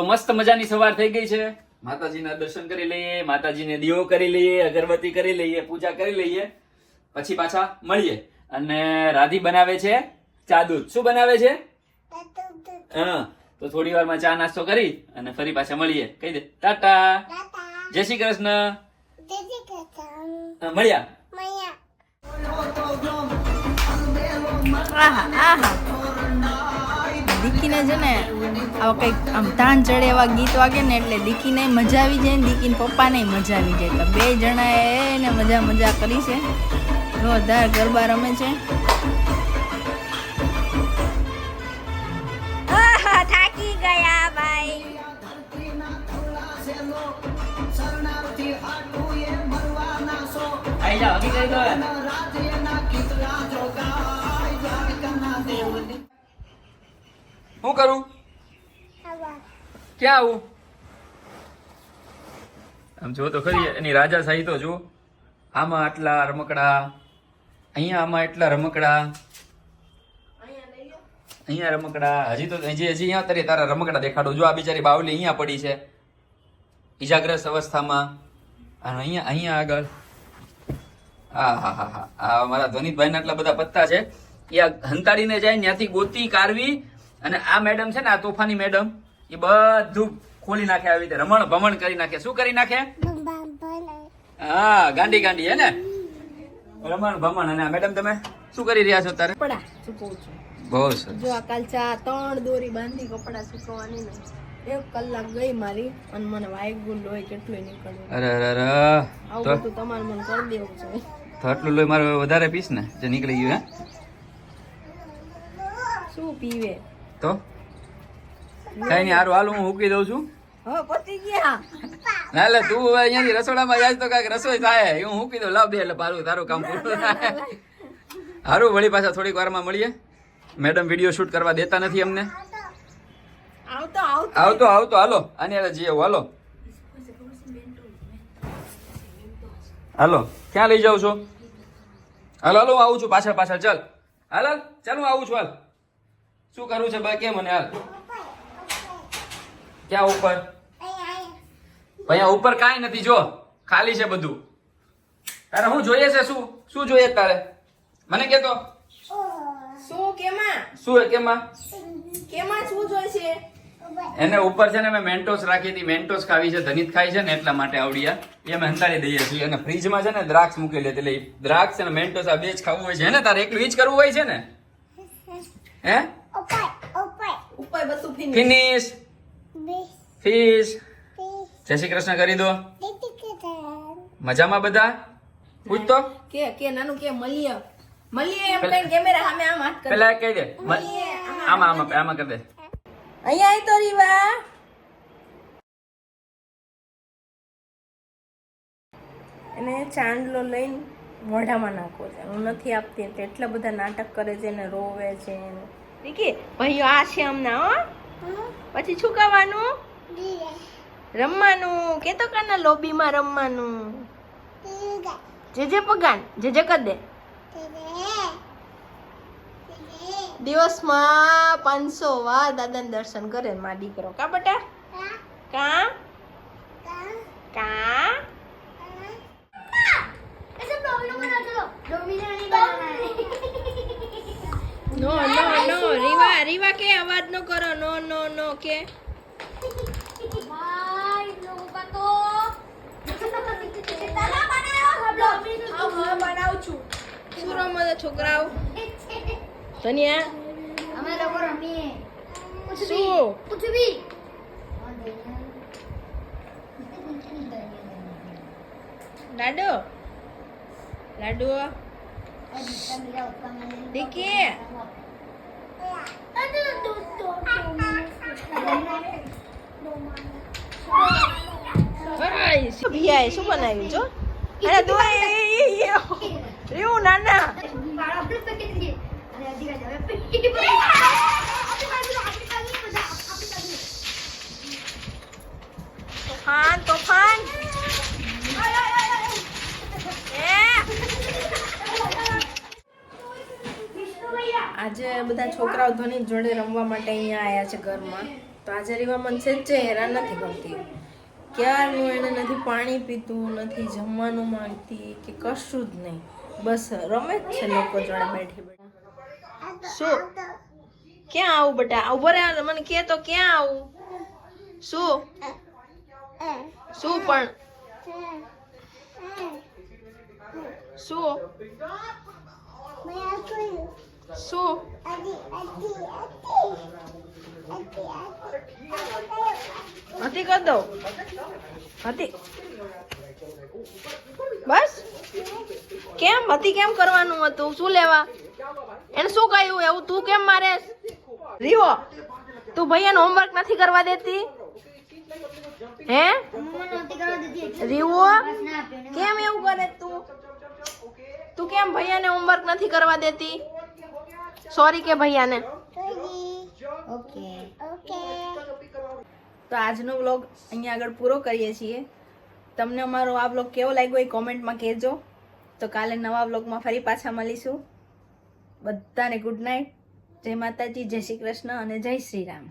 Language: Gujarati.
તો મસ્ત મજાની સવાર થઈ ગઈ છે. માતાજીના દર્શન કરી લઈએ માતાજીને દીવો કરી લઈએ અગરબત્તી કરી લઈએ પૂજા કરી લઈએ. પછી પાછા મળીએ. અને રાધી બનાવે છે ચા દૂધ. શું બનાવે છે? હા તો થોડી વારમાં ચા નાસ્તો કરી અને ફરી પાછા મળીએ. કહી દે. ટાટા. જય શ્રી કૃષ્ણ. મળ્યા. આહા આહા. દીકીને છે ને આવા કંઈક આમ તાન ચડે એવા ગીત વાગે ને એટલે દીકીને મજા આવી જાય ને દીકીને પપ્પાને મજા આવી જાય. એટલે બે જણાએ એને મજા મજા કરી છે. જોરદાર ગરબા રમે છે. થાકી ગયા ભાઈ. આઈ જાઓ હકી કરી દો. શું કરું? ક્યાં આવું? આમ જો તો ખરી, એની રાજા સાહી તો જો આમાં આટલા રમકડા, અહીંયા આમાં એટલા રમકડા. અહીંયા રમકડા, હજી તો હજી હજી અહીંયા તારે તારા રમકડા દેખાડો. જો આ બિચારી બાવલી અહીંયા પડી છે, ઈજાગ્રસ્ત અવસ્થામાં. અને અહીંયા અહીંયા આગળ. હા હા હા હા. આ મારા ધ્વનિતભાઈ આટલા બધા પત્તા છે. એ હંતાડીને જાય, ત્યાંથી ગોતી, કારવી અને આ મેડમ છે ને આ તોફાની મેડમ એ બધું ખોલી નાખે આવી રીતે રમણ ભમણ કરી નાખે. શું કરી નાખે? હા ગાંડી ગાંડી હે ને? રમણ ભમણ. અને આ મેડમ તમે શું કરી રહ્યા છો તારે કપડા સુકવું છું. બહુ સરસ. જો આ કાલ ચા ત્રણ દોરી બાંધી કપડા સુકવવાની ને એક કલાક ગઈ મારી અને મને વાયગું લોહી કેટલું નીકળ્યું. અરે અરે અરે આવું તો તમારે મને કરી દેવું છે. તો આટલું લોહી મારે વધારે પીસ ને જે નીકળી ગયું હે? શું પીવે? તો? કઈ નહીં હારું હાલ હું મૂકી દઉં છું. ના એટલે તું હવે અહીંયાથી રસોડામાં જાય તો કાંઈક રસોઈ થાય. હું મૂકી દઉં લાવ દે એટલે પારું તારું કામ પૂરું થાય. હારું વળી પાછા થોડીક વારમાં મળીએ. મેડમ વીડિયો શૂટ કરવા દેતા નથી અમને. આવતો આવતો. હાલો. આની હારે જઈએ હાલો. હાલો ક્યાં લઈ જાઉં છો? હાલો હાલો આવું છું પાછળ પાછળ ચાલ. હાલ ચાલ હું આવું છું હાલ. શું કરવું છે બા કે મને હાલ? ક્યાં ઉપર? અહીંયા ઉપર કાંઈ નથી જો ખાલી છે બધું. તારે હું જોઈએ છે શું? શું જોઈએ તારે? મને કેતો શું કેમાં? શું હે કેમાં? કેમાં શું છે? એને ઉપર છે ને મેં મેન્ટોસ રાખી હતી મેન્ટોસ ખાવી છે ધનિત ખાઈ છે ને એટલા માટે આવડ્યા. એ અમે હંતાડી દઈએ છીએ. અને ફ્રીજમાં છે ને દ્રાક્ષ મૂકેલી હતી. એટલે ઈ દ્રાક્ષ અને મેન્ટોસ આ બે જ ખાવું હોય છે. ને તારે એકલું એ જ કરવું હોય છે ને? હે? ઉપર બધું ફિનિશ ફિનિશ ફિશ જય શ્રી કૃષ્ણ કરી દો. મજામાં બધા? પૂછ તો. કે કે નાનું કે મળીએ. મળીએ એમ કઈ કેમેરા સામે આમ હાથ કરી. પેલા કહી દે. મળીએ આમાં આમાં આમાં કરી દે. અહીંયા આય તો રીવા. એને ચાંદલો લઈને મોઢામાં નાખો છે. હું નથી આપતી એટલે એટલા બધા નાટક કરે છે ને રોવે છે વિકી ભાઈઓ આ છે હમણાં હો. પછી શું કરવાનું? રમવાનું. કે તો કાના લોબીમાં રમવાનું? જે જે પગાન જે જે કર દે. દિવસમાં પાંચસો વાર દાદાને દર્શન કરે મા દીકરો. કા બટા? કા? કા? નો નો નો રીવા રીવા કે અવાજ નો કરો. નો નો નો કે. શું રમો છો છોકરાઓ? ધનિયા? શું? લાડો? લાડુ શું ભૈયાએ શું બનાવ્યું જો? અરે દો રેવું નાના તોફાન તોફાન એ આજે બધા છોકરાઓ ધોની જોડે રમવા માટે અહીંયા આવ્યા છે ઘરમાં. તો આજે રીવા મન છે જ હેરાન નથી કરતી. ક્યારનું એને નથી પાણી પીતું, નથી જમવાનું માંગતી, કે કશું જ નહીં. બસ રમે જ છે લોકો જોડે બેઠી બેઠી. શું? ક્યાં આવું બેટા? ઊભો રહે મને કે તો ક્યાં આવું? શું? શું પણ? શું? શું? હતી કર દો હતી બસ. કેમ? હતી કેમ કરવાનું હતું? શું લેવા? એને શું કહ્યું? એવું તું કેમ મારે? રીવો. તું ભૈયાને હોમવર્ક નથી કરવા દેતી? હે? રીવો? કેમ એવું કરે તું? તું કેમ ભૈયાને હોમવર્ક નથી કરવા દેતી? સોરી કે ભૈયાને તો આજનો વ્લોગ અહીંયા આગળ પૂરો કરીએ છીએ. તમને અમારો આ વ્લોગ કેવો લાગ્યો એ કોમેન્ટમાં કહેજો. તો કાલે નવા વ્લોગમાં ફરી પાછા મળીશું. બધાને ગુડ નાઇટ જય માતાજી જય શ્રી કૃષ્ણ અને જય શ્રી રામ.